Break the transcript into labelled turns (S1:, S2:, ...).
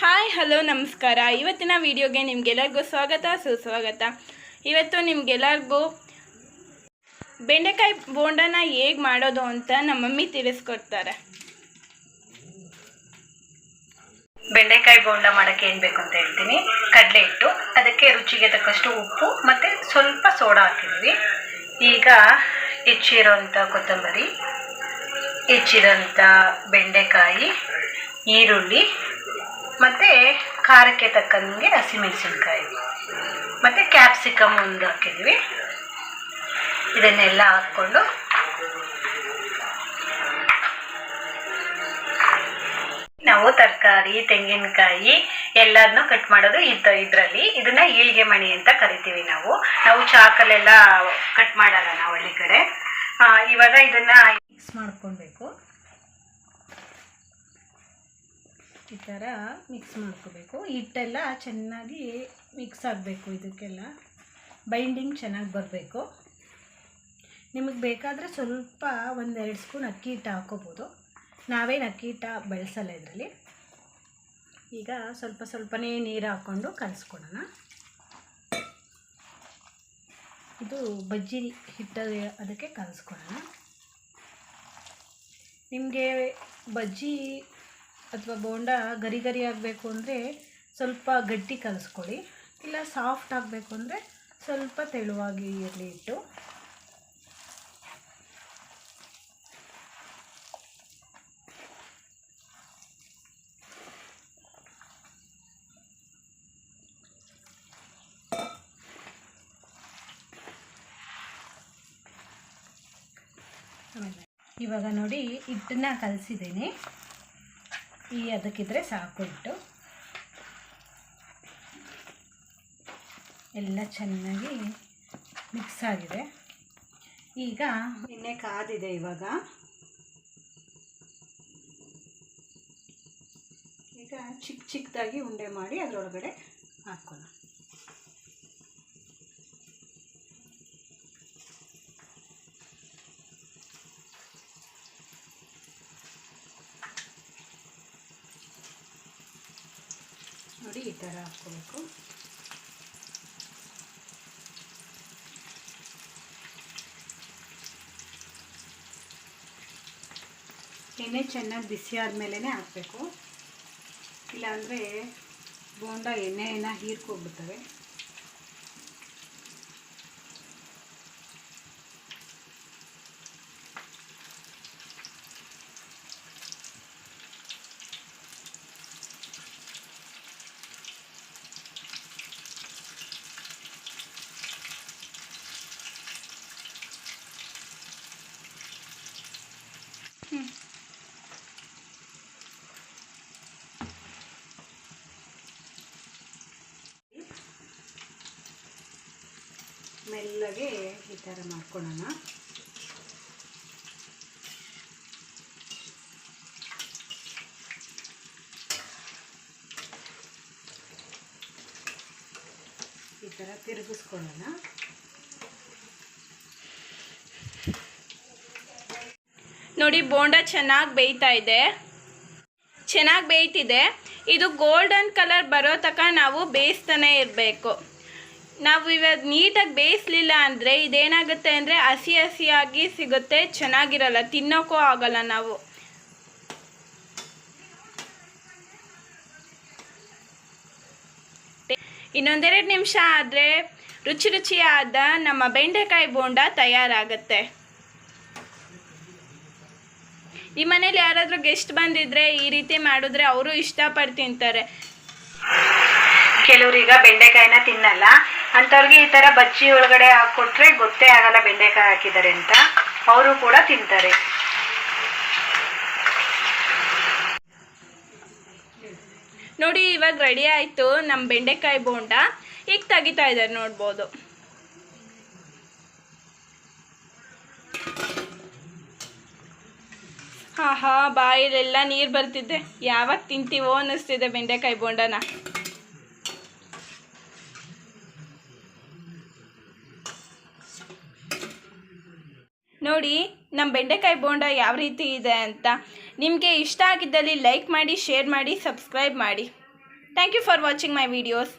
S1: Hi, hello, ನಮಸ್ಕಾರ. ಇವತ್ತಿನ ವಿಡಿಯೋಗೆ ನಿಮಗೆಲ್ಲರಿಗೂ ಸ್ವಾಗತ, ಸುಸ್ವಾಗತ. ಇವತ್ತು ನಿಮಗೆಲ್ಲರಿಗೂ ಬೆಂಡೆಕಾಯಿ ಬೋಂಡನ ಹೇಗೆ ಮಾಡೋದು ಅಂತ ನಮ್ಮ ಮಮ್ಮಿ ತಿಳಿಸ್ಕೊಡ್ತಾರೆ.
S2: ಬೆಂಡೆಕಾಯಿ ಬೋಂಡ ಮಾಡೋಕ್ಕೆ ಏನು ಬೇಕು ಅಂತ ಹೇಳ್ತೀನಿ. ಕಡಲೆ ಹಿಟ್ಟು, ಅದಕ್ಕೆ ರುಚಿಗೆ ತಕ್ಕಷ್ಟು ಉಪ್ಪು ಮತ್ತು ಸ್ವಲ್ಪ ಸೋಡಾ ಹಾಕಿದ್ವಿ. ಈಗ ಹೆಚ್ಚಿರೋಂಥ ಕೊತ್ತಂಬರಿ, ಹೆಚ್ಚಿರೋಂಥ ಬೆಂಡೆಕಾಯಿ, ಈರುಳ್ಳಿ ಮತ್ತೆ ಖಾರಕ್ಕೆ ತಕ್ಕಂಗೆ ಹಸಿಮೆಣಸಿನ್ಕಾಯಿ. ಮತ್ತೆ ಕ್ಯಾಪ್ಸಿಕಮ್ ಒಂದು ಹಾಕಿದ್ವಿ ಇದನ್ನೆಲ್ಲ ಹಾಕ್ಕೊಂಡು ನಾವು ತರಕಾರಿ, ತೆಂಗಿನಕಾಯಿ ಎಲ್ಲದನ್ನೂ ಕಟ್ ಮಾಡೋದು ಇದ್ದ ಇದರಲ್ಲಿ. ಇದನ್ನ ಈಳಿಗೆ ಮಣಿ ಅಂತ ಕರಿತೀವಿ ನಾವು. ನಾವು ಚಾಕಲೆಲ್ಲ ಕಟ್ ಮಾಡಲ್ಲ ನಾವು ಹಳ್ಳಿ ಕಡೆ. ಇವಾಗ ಇದನ್ನ ಮಿಕ್ಸ್ ಮಾಡ್ಕೊಳ್ಬೇಕು. ಈ ಥರ ಮಿಕ್ಸ್ ಮಾಡ್ಕೋಬೇಕು. ಹಿಟ್ಟೆಲ್ಲ ಚೆನ್ನಾಗಿ ಮಿಕ್ಸ್ ಆಗಬೇಕು ಇದಕ್ಕೆಲ್ಲ. ಬೈಂಡಿಂಗ್ ಚೆನ್ನಾಗಿ ಬರಬೇಕು. ನಿಮಗೆ ಬೇಕಾದರೆ ಸ್ವಲ್ಪ ಒಂದೆರಡು ಸ್ಪೂನ್ ಅಕ್ಕಿ ಹಿಟ್ಟು ಹಾಕೋಬೋದು. ನಾವೇನು ಅಕ್ಕಿ ಹಿಟ್ಟು ಬೆಳೆಸಲ್ಲ ಇದರಲ್ಲಿ. ಈಗ ಸ್ವಲ್ಪ ಸ್ವಲ್ಪನೇ ನೀರು ಹಾಕ್ಕೊಂಡು ಕಲಿಸ್ಕೊಡೋಣ. ಇದು ಬಜ್ಜಿ ಹಿಟ್ಟು ಅದಕ್ಕೆ ಕಲಿಸ್ಕೊಡೋಣ. ನಿಮಗೆ ಬಜ್ಜಿ ಅಥವಾ ಬೋಂಡ ಗರಿ ಗರಿ ಆಗಬೇಕು ಅಂದರೆ ಸ್ವಲ್ಪ ಗಟ್ಟಿ ಕಲಿಸ್ಕೊಳ್ಳಿ. ಇಲ್ಲ ಸಾಫ್ಟ್ ಆಗಬೇಕು ಅಂದರೆ ಸ್ವಲ್ಪ ತೆಳುವಾಗಿ ಇರಲಿ ಇಟ್ಟು. ಇವಾಗ ನೋಡಿ ಹಿಟ್ಟನ್ನ ಕಲಸಿದ್ದೀನಿ. ಈ ಅದಕ್ಕಿದ್ರೆ ಸಾಕು ಇಟ್ಟು ಎಲ್ಲ ಚೆನ್ನಾಗಿ ಮಿಕ್ಸ್ ಆಗಿದೆ. ಈಗ ನಿನ್ನೆ ಕಾದಿದೆ ಇವಾಗ. ಈಗ ಚಿಕ್ಕ ಚಿಕ್ಕದಾಗಿ ಉಂಡೆ ಮಾಡಿ ಅದರೊಳಗಡೆ ಹಾಕೋಣ. ನೋಡಿ ಈ ಥರ ಹಾಕ್ಕೋಬೇಕು. ಎಣ್ಣೆ ಚೆನ್ನಾಗಿ ಬಿಸಿ ಆದಮೇಲೆ ಹಾಕಬೇಕು. ಇಲ್ಲಾಂದರೆ ಬೋಂಡ ಎಣ್ಣೆಯನ್ನು ಹೀರ್ಕೊಬಿಡ್ತವೆ ಮೆಲ್ಲಗೆ ಈ ಥರ ಮಾಡ್ಕೊಳ್ಳೋಣ. ಈ ಥರ ತಿರುಗಿಸ್ಕೊಳ್ಳೋಣ.
S1: ನೋಡಿ, ಬೋಂಡ ಚೆನ್ನಾಗಿ ಬೇಯ್ತಾ ಇದೆ. ಚೆನ್ನಾಗಿ ಬೇಯ್ತಿದೆ. ಇದು ಗೋಲ್ಡನ್ ಕಲರ್ ಬರೋ ತನಕ ನಾವು ಬೇಯಿಸ್ತಾನೆ ಇರಬೇಕು. ನಾವು ಇವಾಗ ನೀಟಾಗಿ ಬೇಯಿಸ್ಲಿಲ್ಲ ಅಂದರೆ ಇದೇನಾಗುತ್ತೆ ಅಂದರೆ ಹಸಿ ಹಸಿಯಾಗಿ ಸಿಗುತ್ತೆ, ಚೆನ್ನಾಗಿರಲ್ಲ ತಿನ್ನೋಕ್ಕೂ ಆಗಲ್ಲ ನಾವು. ಇನ್ನೊಂದೆರಡು ನಿಮಿಷ ಆದರೆ ರುಚಿ ರುಚಿಯಾದ ನಮ್ಮ ಬೆಂಡೆಕಾಯಿ ಬೋಂಡ ತಯಾರಾಗುತ್ತೆ. ಈ ಮನೇಲಿ ಯಾರಾದರೂ ಗೆಸ್ಟ್ ಬಂದಿದ್ರೆ ಈ ರೀತಿ ಮಾಡಿದ್ರೆ ಅವರು ಇಷ್ಟಪಟ್ಟು ತಿಂತಾರೆ.
S2: ಈಗ ಬೆಂಡೆಕಾಯಿನ ತಿನ್ನಲ್ಲ. ಅಂಥವ್ರಿಗೆ ಈ ತರ ಬಜ್ಜಿ ಒಳಗಡೆ ಹಾಕೊಟ್ರೆ ಗೊತ್ತೇ ಆಗಲ್ಲ ಬೆಂಡೆಕಾಯಿ ಹಾಕಿದ್ದಾರೆ ಅಂತ. ಅವರು ಕೂಡ ತಿಂತಾರೆ.
S1: ನೋಡಿ, ಇವಾಗ ರೆಡಿ ಆಯ್ತು ನಮ್ಮ ಬೆಂಡೆಕಾಯಿ ಬೋಂಡ. ಈಗ ತೆಗಿತಾ ಇದ್ದಾರೆ ನೋಡ್ಬೋದು. ಹಾ ಹಾ ಬಾಯಲ್ಲೆಲ್ಲ ನೀರು ಬರ್ತಿದ್ದೆ ಯಾವಾಗ ತಿಂತೀವೋ ಅನ್ನಿಸ್ತಿದೆ ಬೆಂಡೆಕಾಯಿ ಬೋಂಡನ. ನೋಡಿ ನಮ್ಮ ಬೆಂಡೆಕಾಯಿ ಬೋಂಡ ಯಾವ ರೀತಿ ಇದೆ ಅಂತ. ನಿಮಗೆ ಇಷ್ಟ ಆಗಿದ್ದಲ್ಲಿ ಲೈಕ್ ಮಾಡಿ, ಶೇರ್ ಮಾಡಿ, ಸಬ್ಸ್ಕ್ರೈಬ್ ಮಾಡಿ. Thank you for watching my videos